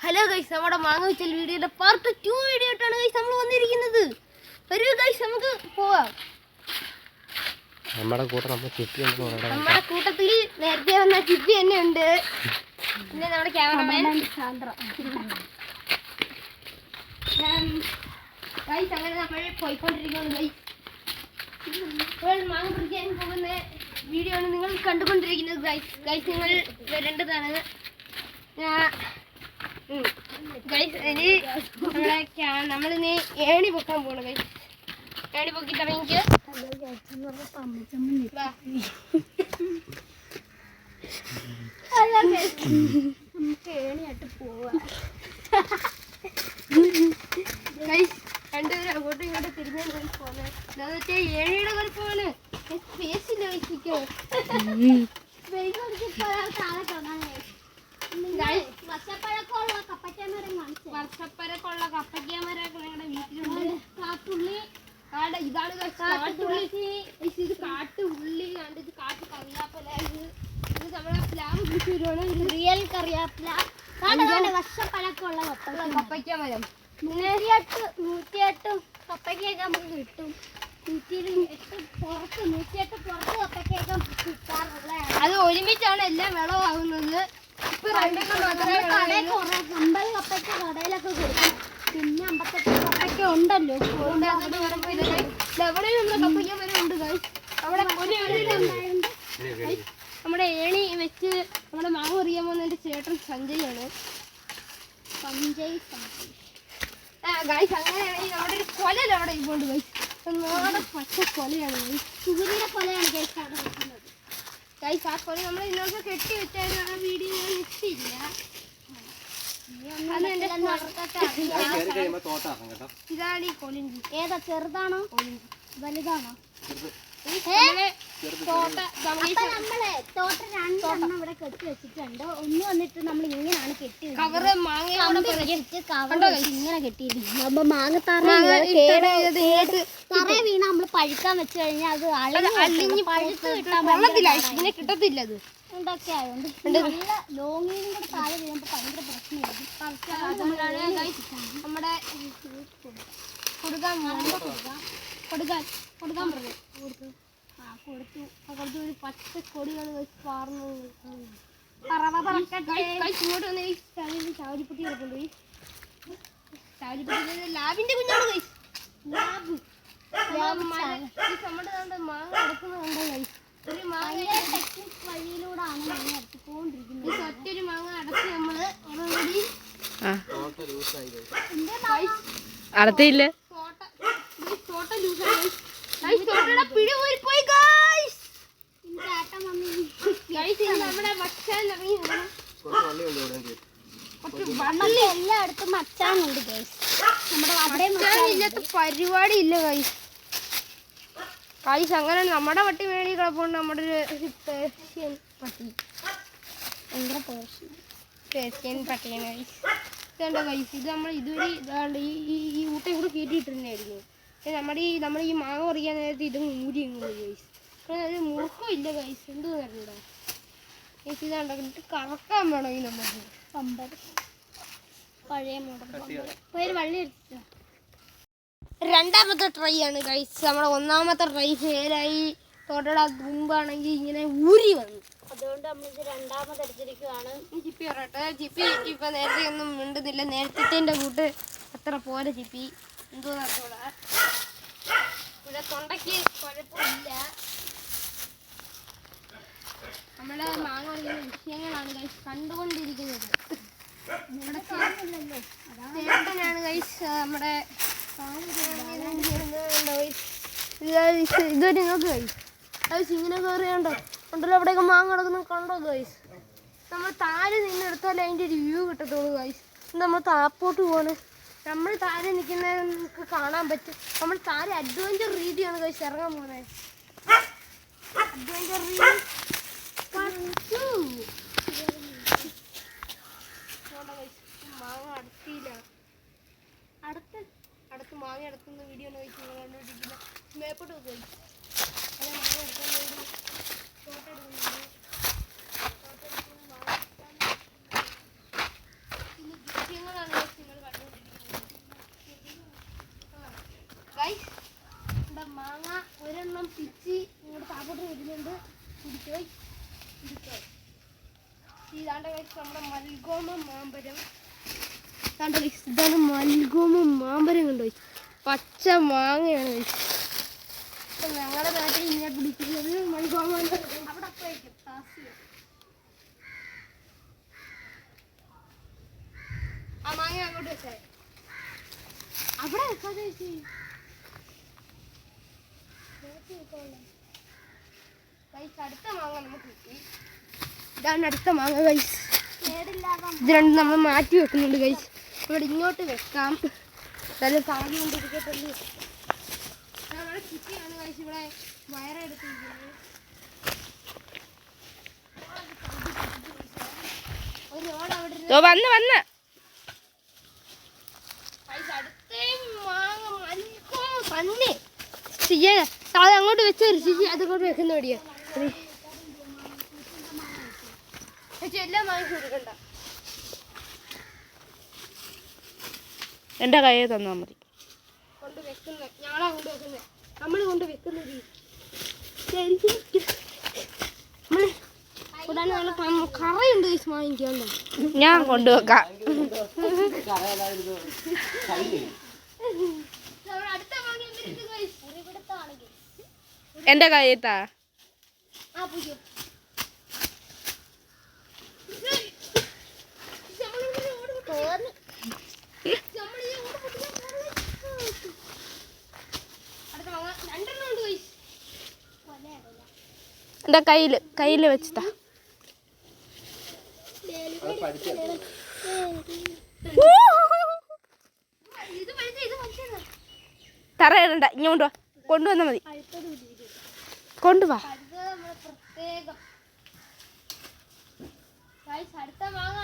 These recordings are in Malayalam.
ഹലോ ഗൈസ് നമ്മുടെ മാങ്ങ വെച്ചൽ വീഡിയോയുടെ പാർട്ട് ടു വീഡിയോ ആയിട്ടാണ് ഗൈസ് നമ്മൾ വന്നിരിക്കുന്നത്. വരൂ ഗൈസ് നമുക്ക് പോവാം. നമ്മുടെ കൂടെ നമ്മൾ ചെപ്പിയുണ്ടെന്ന് പറയണം നമ്മുടെ കൂട്ടത്തിൽ നേരത്തെ വന്ന ചിപ്പി തന്നെ ഉണ്ട് പിന്നെ നമ്മുടെ ക്യാമറമാൻ ഗൈസ് അങ്ങനെ നമ്മൾ പോയിക്കൊണ്ടിരിക്കുന്നു ഗൈസ് ഇപ്പോൾ മാങ്ങ പിടിക്കാൻ പോകുന്ന വീഡിയോ ആണ് നിങ്ങൾ കണ്ടുകൊണ്ടിരിക്കുന്നത് ഗൈസ് ഗൈസ് നിങ്ങൾ വരേണ്ടതാണ്. ഞാൻ ഗൈസ് ഇനി നമ്മളെ നമ്മളിനി ഏണി പൊക്കാൻ പോകണം ഗൈസ് ഏണി പൊക്കിട്ട് ഇറങ്ങിക്ക് വാ. നമുക്ക് ഏണിയായിട്ട് പോവാം. ഗൈസ് രണ്ടുപേരും അങ്ങോട്ടും ഇങ്ങോട്ടും തിരിഞ്ഞു പോകുന്നത് എന്താന്ന് വെച്ചാൽ ഏണിയുടെ കുഴപ്പമാണ് സ്പേസ് ഇല്ല വെച്ചിക്കോ വർഷപ്പഴക്കമുള്ള വർഷപ്പരക്കുള്ള കപ്പയ്ക്കാമരൊക്കെ ഞങ്ങളുടെ വീട്ടിലുണ്ട് കാട്ടുള്ളി ആടെ ഇതാണ് കാട്ടുള്ളി. ഇത് കാട്ടുള്ളി കണ്ട് ഇത് കാട്ടു കറിയാപ്പല. ഇത് ഇത് നമ്മളെ പ്ലാവ് വരുവാണ് ഇത് റിയൽ കറിയാപ്പില. വർഷപ്പഴക്കമുള്ള കപ്പ കപ്പയ്ക്കാമരം നൂറ്റിയെട്ട് നൂറ്റിയെട്ട് കപ്പയ്ക്കൊക്കെ നമുക്ക് കിട്ടും. പുറത്ത് നൂറ്റിയെട്ട് പുറത്ത് കപ്പയ്ക്കൊക്കെ കിട്ടാറുള്ളതാണ്. അത് ഒരുമിച്ചാണ് എല്ലാം വിളവാകുന്നത്. അമ്പത് കടയിലൊക്കെ കൊടുക്കും. പിന്നെ അമ്പത്തെട്ട് കപ്പയ്ക്ക് ഉണ്ടല്ലോ. അവിടെ നമ്മുടെ വരെ ഉണ്ട്. അവിടെ നമ്മുടെ ഏണി വെച്ച് നമ്മുടെ മാവ് എറിയാൻ പോകുന്ന എന്റെ ചേട്ടൻ സഞ്ജയാണ്. സഞ്ജയ് സഞ്ജയ് ആ ഗൈസ് അങ്ങനെയാണെങ്കിൽ നമ്മുടെ ഒരു കൊലയിൽ അവിടെ ഇപ്പോണ്ട് ഗൈസ് നാടൻ പച്ച കൊലയാണ് സുഗുരിയുടെ കൊലയാണ് ഗൈസ് ഗൈസ് ആ നമ്മൾ ഇന്നോട്ട് കെട്ടി വെച്ചായിരുന്നു. ആ വീഡിയോ ഞാൻ ഇട്ടില്ല. ഇതാണ് ഈ കൊലിഞ്ചി. ഏതാ ചെറുതാണോ? വലുതാണോ? അപ്പൊ നമ്മളെ തോട്ട രണ്ടെണ്ണം ഇവിടെ കെട്ടി വെച്ചിട്ടുണ്ട്. ഒന്ന് വന്നിട്ട് നമ്മൾ ഇങ്ങനെയാണ് കെട്ടി. കവറ് കണ്ടോ വെച്ച് ഇങ്ങനെ കെട്ടിയിരിക്കുന്നു. അപ്പൊ മാങ്ങ കേട് ഇത് വീണ നമ്മൾ പഴുക്കാൻ വെച്ച് കഴിഞ്ഞാൽ അത് അത് അളിഞ്ഞ് പഴുത്ത് കിട്ടാൻ കൊള്ളത്തില്ല ഇതിനെ കിട്ടത്തില്ല അത്. ഇതൊക്കെ ആയതുകൊണ്ട് നല്ല ലോങ്ങിനും കൂടെ താഴെ വീഴുമ്പോൾ ഭയങ്കര പ്രശ്നമായിരിക്കും. നമ്മുടെ കൊടുക്കാൻ. കൊടുക്കാൻ കൊടുക്കാൻ ആ കൊടുത്തു. കൊടുത്ത് ഒരു പച്ച കൊടികൾ പാർന്നു. പറവ പറക്കട്ടെ ചാവരിപ്പട്ടി കിടപ്പുണ്ട് ചാവരിപ്പട്ടി ലാബിന്റെ കുഞ്ഞാണ് ഗൈസ് ലാബ്. ലാബ് ഈ നമ്മുടെ കണ്ട് മാങ്ങ ഒരു മാങ്ങ ഭയങ്കര ടെക്നിക് വഴിയിലൂടെയാണ് നമ്മൾ എടുത്തുകൊണ്ടിരിക്കുന്നത്. ഈ ഒറ്റൊരു മാങ്ങ അടച്ച് നമ്മൾ ഓൾറെഡി തോട്ട ലൂസായി ഗൈസ് അടത്തിയില്ല തോട്ട ഗൈസ് തോട്ട ലൂസായി ഗൈസ് ഗൈസ് തോട്ടയുടെ പിടി ഊരിപ്പോയി ഗൈസ് ഇതിന്റെ ആട്ടം വന്ന് ഗൈസ് ഇത് നമ്മുടെ ഭക്ഷണം ഇറങ്ങി നിൽക്കണം കുറച്ച് വള്ളിയുണ്ട് ഇവിടെ എനിക്ക് കുറച്ച് നമുക്ക് എല്ലായിടത്തും മച്ചാനുണ്ട് കേസ് നമ്മുടെ അവിടെ ഇല്ലാത്ത പരിപാടി ഇല്ല കൈസ് കൈസ് അങ്ങനെ നമ്മുടെ പട്ടി വേണി കിടപ്പുണ്ട്. നമ്മുടെ ഒരു പേർഷ്യൻ പട്ടി. ഭയങ്കര പേർഷ്യൻ പട്ടിയാണ് കൈസ് ഇതുണ്ടോ കൈസ് ഇത് നമ്മൾ ഇതുവരെ ഇതാണ്ട് ഈ ഈ ഈ ഊട്ടയും കൂടെ കയറ്റിയിട്ടുണ്ടായിരുന്നു പക്ഷേ നമ്മുടെ ഈ നമ്മൾ ഈ മാങ്ങ പറിക്കാൻ നേരത്തെ ഇത് മൂരി കൈസ് ഒരു മുറുക്കം ഇല്ല കൈസ് എന്ത് തരണ്ടോ കൈസ് കണ്ടിട്ട് കറക്കാൻ വേണം ഈ നമുക്ക് പമ്പർ പഴയ മോഡൽ പേര് വള്ളി എടുത്തിട്ടോ. രണ്ടാമത്തെ ട്രൈ ആണ് കഴിച്ച് നമ്മുടെ ഒന്നാമത്തെ ട്രൈ ഫെയിലായി തൊടയുടെ തുമ്പാണെങ്കിൽ ഇങ്ങനെ ഊരി വന്നു. അതുകൊണ്ട് നമ്മളിത് രണ്ടാമത് എടുത്തിരിക്കുകയാണ് ഈ ചിപ്പി പറയട്ടെ ചിപ്പി ഇപ്പൊ നേരത്തെ ഒന്നും മിണ്ടുന്നില്ല. നേരത്തെ കൂട്ട് അത്ര പോലെ ചിപ്പി എന്തോ നടത്തോളാ ഇവിടെ തൊണ്ടയ്ക്ക് കുഴപ്പമില്ല. നമ്മളെ മാങ്ങ പറയുന്ന വിഷയങ്ങളാണ് ഗൈസ് കണ്ടുകൊണ്ടിരിക്കുന്നത്. നമ്മുടെ ചേട്ടനാണ് ഗൈസ് നമ്മുടെ ഇതുവരെ നിങ്ങൾക്ക് കൈസ് ഗൈസ് ഇങ്ങനെ കയറിയുണ്ടോ ഉണ്ടല്ലോ അവിടെയൊക്കെ മാങ്ങ കിടക്കുന്നത് കണ്ടോ ഗൈസ് നമ്മൾ താഴെ നിന്നെടുത്താലേ അതിന്റെ ഒരു വ്യൂ കിട്ടത്തുള്ളൂ ഗൈസ് നമ്മൾ താപ്പോട്ട് പോകണേ നമ്മൾ താഴെ നിൽക്കുന്ന നമുക്ക് കാണാൻ പറ്റും. നമ്മൾ താഴെ അഡ്വഞ്ചർ രീതിയാണ് ഗൈസ് ഇറങ്ങാൻ പോകുന്നത് അഡ്വഞ്ചർ രീതി പറ്റൂ. പോണ്ട guys. മാങ്ങ അടുത്തില്ല അടുത്ത് അടുത്ത് മാങ്ങ അടുത്തുന്ന വീഡിയോ ആണ് കഴിച്ച് നിങ്ങൾ കണ്ടുകൊണ്ടിരിക്കുന്നത് മേപ്പോട്ട് പോയി അതെ മാങ്ങ എടുക്കാൻ വേണ്ടി ഫോട്ടോ എടുക്കുന്നുണ്ട് ഫോട്ടോ എടുക്കുന്ന മാങ്ങ എടുക്കാൻ ഇനി കിട്ടിയ തിരിച്ച് ഇങ്ങോട്ട് താപോട്ട് വരുന്നുണ്ട്. കുടിക്കോയി കുടിക്കോയി ഇതാണ്ട് guys നമ്മുടെ മൽഗോമ മാമ്പരം കണ്ടോ guys, ഇതാണ് മൽഗോമ മാമ്പരം കൊണ്ടുപോയി പച്ച മാങ്ങയാണ് guys. ഇപ്പൊ ഞങ്ങളുടെ നാട്ടിൽ ഇങ്ങനെ പിടിക്കുന്നത് മൽഗോമ. അവിടെ അപ്പോഴേക്കും താസിയ. ആ മാങ്ങ അങ്ങോട്ട് വെച്ചേ. അവിടെ വെക്കാതെ ഗൈസ് അടുത്ത മാങ്ങ നമുക്ക് കിട്ടി ഇതാണ് അടുത്ത മാങ്ങ ഗൈസ് ഇത് രണ്ടും നമ്മൾ മാറ്റി വെക്കുന്നുണ്ട് ഗൈസ് ഇവിടെ ഇങ്ങോട്ട് വെക്കാം. നല്ല സാധനം കൊണ്ടിരിക്കത്തുള്ളൂ നമ്മുടെ ചിറ്റിയാണ് ഗൈസ് ഇവിടെ വയറെടുത്തിരിക്കുന്നത് വന്ന് വന്ന്. അടുത്തേ മാങ്ങ മൽക്കോ തന്നെ ചെയ്യാ. അത് അങ്ങോട്ട് വെച്ച് ചേച്ചി അതങ്ങോട്ട് വെക്കുന്ന പടിയാ. ചേച്ചി എല്ലാം തന്നാ കൊടുക്കണ്ട. എന്റെ കയ്യിൽ തന്നാൽ മതി. കൊണ്ട് വെക്കുന്ന. ഞങ്ങളാ കൊണ്ട് വെക്കുന്നത് നമ്മൾ കൊണ്ട് വെക്കുന്നത് കറയുണ്ട് വാങ്ങിക്കാൻ. ഞാൻ കൊണ്ടുവെക്കാം നമ്മൾ അടുത്ത വാങ്ങി എന്റെ കയ്യിൽ താ ആ പുതിയ അടുത്ത വാങ്ങാം രണ്ടെണ്ണം ഉണ്ട് guys. എന്റെ കയ്യിൽ കയ്യിൽ വെച്ച് താ അത് പഠിച്ചത് ഇത് പഠിച്ച ഇത് കയ്യിൽ വെച്ചതാ തറയിടണ്ട ഇങ്ങോട്ട് വാ. കൊണ്ടുവന്നാൽ മതി. കൊണ്ടുവാ. അടുത്ത മാങ്ങ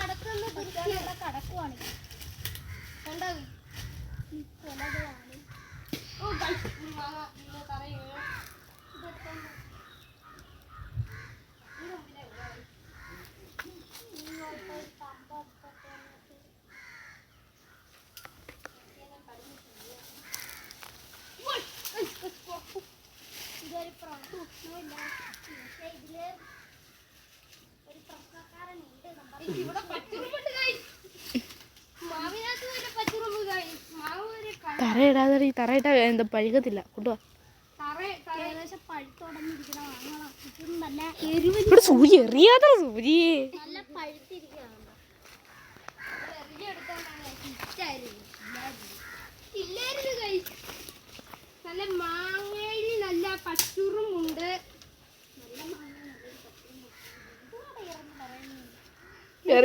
ഓ മാങ്ങ ഇങ്ങനെ തറയിൽ വീണു. ഇതെടുത്തോണ്ട് വാ. ഈ മുമ്പിലേ വീണു, guys. ഇങ്ങോട്ട് കമ്പം തൊട്ട് വന്നിട്ട് ഇങ്ങനെ പടിഞ്ഞിട്ടില്ല. ഉവ്വ്. ഉയ്, ഉയ്, ഉവ്വ്. ഇതൊരു പ്രശ്നമില്ല പക്ഷേ ഇതിൽ ഒരു പ്രശ്നക്കാരനുണ്ട് ഇവിടെ പച്ചുറുമ്പുണ്ട്. മാവിനകത്ത് വരെ പച്ചുറുമ്പ്. മാവ് വരെ ക- തറ ഇടാതെ ഈ തറ ഇട്ടാ എന്താ പഴുകത്തില്ല കൊണ്ടുവാ ഏകദേശം പഴുത്തോടന്നിരിക്കണ വാങ്ങണം ഇതും നല്ല ഇവിടെ സൂര്യ എറിയാതെ സൂര്യേ നല്ല പഴുത്തിരിക്കുകയാണ് എറിഞ്ഞെടുത്തോണ്ടാണ്. ഇഷ്ടായിരുന്നു. ഇല്ലായിരുന്നു. ഇല്ലായിരുന്നു guys. നല്ല മാങ്ങയിൽ നല്ല പച്ചുറുമുണ്ട് എറിയണ്ട ആദ്യത്തെ മാങ്ങ എടുക്കണം അത് ടാസ്ക് ആണ് guys. ആ പൊട്ടിപ്പോയതാ ആ, ഇതൊക്കെ എറിഞ്ഞത് കുഴപ്പമില്ല. ഞാൻ എറിഞ്ഞപ്പോഴും എല്ലാവർക്കും വരും. അതൊക്കെ എടുത്തോണ്ടാ കുഴപ്പമില്ലടാ Guys, നിങ്ങൾ ഞാൻ എടുക്കുന്ന വീഡിയോ കാണിച്ചു നോക്കൂ guys.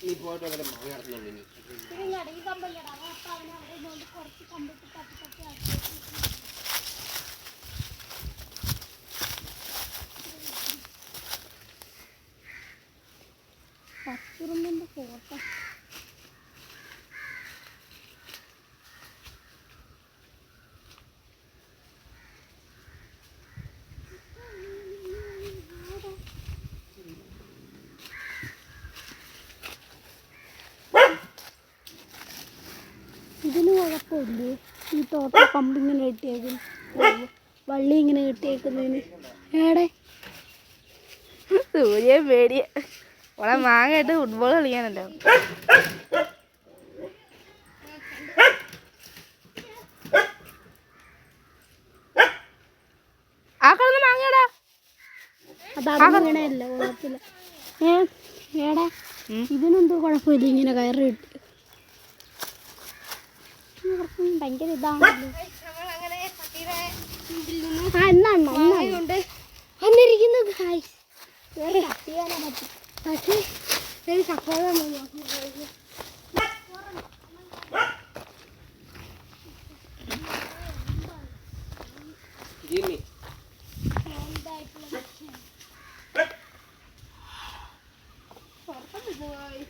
നീ പോയിട്ട് വന്നിട്ട് മാങ്ങ നടത്തുന്നുണ്ട് ഇനി പിന്നെ ഞടങ്ങി കമ്പല്ലടാ അപ്പൊ അവനെ അവിടെ കൊണ്ട് കുറച്ച് കമ്പിട്ട് തട്ടി തട്ടി ആക്കി പത്തുറുമ്പിന്റെ ഫോട്ടോ ഇതിന് കുഴപ്പമില്ലേ ഈ തോട്ട പമ്പ് ഇങ്ങനെ കിട്ടിയേക്കും വള്ളി ഇങ്ങനെ കിട്ടിയേക്കുന്നതിന്. ഏടെ സൂര്യ പേടിയ ഓളെ മാങ്ങ ഇട്ട് ഫുട്ബോൾ കളിക്കാനല്ലോ? ആ മാങ്ങയടാ അത് അങ്ങനെയല്ല കുഴപ്പമില്ല ഏ ഏടെ. ഇതിനെന്തോ കുഴപ്പമില്ല? ഇങ്ങനെ കയറി കിട്ടി. ഭയങ്കര ഇതാണല്ലോ. ആ എന്നാണ്. വേറെ കട്ട് ചെയ്യാനാ പറ്റും. പക്ഷേ ഒരു സപ്പോർട്ട് നമ്മൾ നോക്കി. Guys. ജിമ്മി ഉറക്കത്തില്ല guys.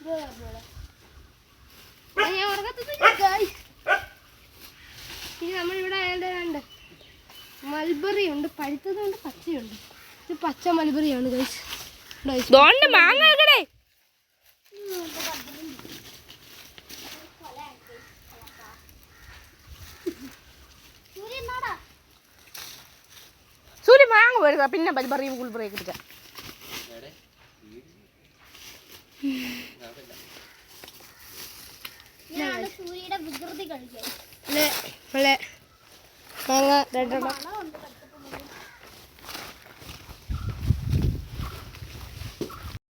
ഇത് പറഞ്ഞോളാം. ആ, ഞാൻ ഉറക്കത്തില്ല guys. ഇനി നമ്മളിവിടെ ആയതുകൊണ്ട് മൽ മൽബറി ഉണ്ട് പഴുത്തതുണ്ട് പച്ചയുണ്ട്. ഇത് പച്ച മൽബറിയാണ് ഗൈസ് മാങ്ങ എടുക്കടേ സൂര്യ മാങ്ങ പോരുക പിന്നെ ബൽബറിയും കുൾബറിയൊക്കെ എടുക്കാം എവിടെ സൂര്യയുടെ വികൃതി കളിക്കാൻ ഞങ്ങൾ